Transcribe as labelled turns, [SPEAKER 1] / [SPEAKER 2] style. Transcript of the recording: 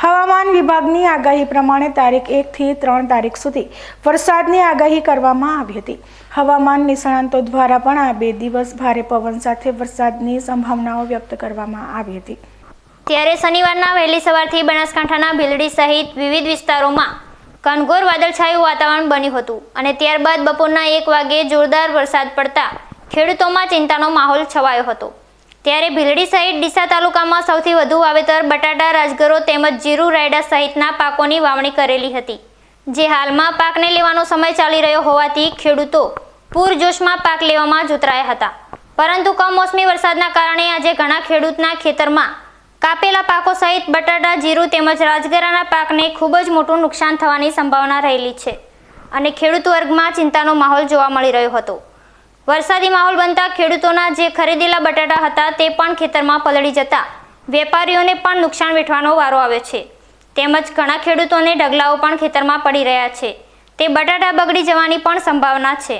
[SPEAKER 1] હવામાન વિભાગની આગાહી પ્રમાણે તારીખ એકથી ત્રણ તારીખ સુધી વરસાદની આગાહી કરવામાં આવી હતી. હવામાન નિષ્ણાંતો દ્વારા પણ આ બે દિવસ ભારે પવન સાથે વરસાદની સંભાવનાઓ વ્યક્ત કરવામાં આવી હતી.
[SPEAKER 2] ત્યારે શનિવારના વહેલી સવારથી બનાસકાંઠાના ભીલડી સહિત વિવિધ વિસ્તારોમાં ઘનઘોર વાદળછાયું વાતાવરણ બન્યું હતું અને ત્યારબાદ બપોરના એક વાગે જોરદાર વરસાદ પડતા ખેડૂતોમાં ચિંતાનો માહોલ છવાયો હતો. ત્યારે ભીલડી સહિત ડીસા તાલુકામાં સૌથી વધુ વાવેતર બટાટા, રાજગરો તેમજ જીરું રાયડા સહિતના પાકોની વાવણી કરેલી હતી. જે હાલમાં પાકને લેવાનો સમય ચાલી રહ્યો હોવાથી ખેડૂતો પૂરજોશમાં પાક લેવામાં જોતરાયા હતા. પરંતુ કમોસમી વરસાદના કારણે આજે ઘણા ખેડૂતના ખેતરમાં કાપેલા પાકો સહિત બટાટા, જીરું તેમજ રાજગરાના પાકને ખૂબ જ મોટું નુકસાન થવાની સંભાવના રહેલી છે અને ખેડૂત વર્ગમાં ચિંતાનો માહોલ જોવા મળી રહ્યો હતો. વરસાદી માહોલ બનતા ખેડૂતોના જે ખરીદેલા બટાટા હતા તે પણ ખેતરમાં પલળી જતા. વેપારીઓને પણ નુકસાન વેઠવાનો વારો આવ્યો છે. તેમજ ઘણા ખેડૂતોને ઢગલાઓ પણ ખેતરમાં પડી રહ્યા છે. તે બટાટા બગડી જવાની પણ સંભાવના છે.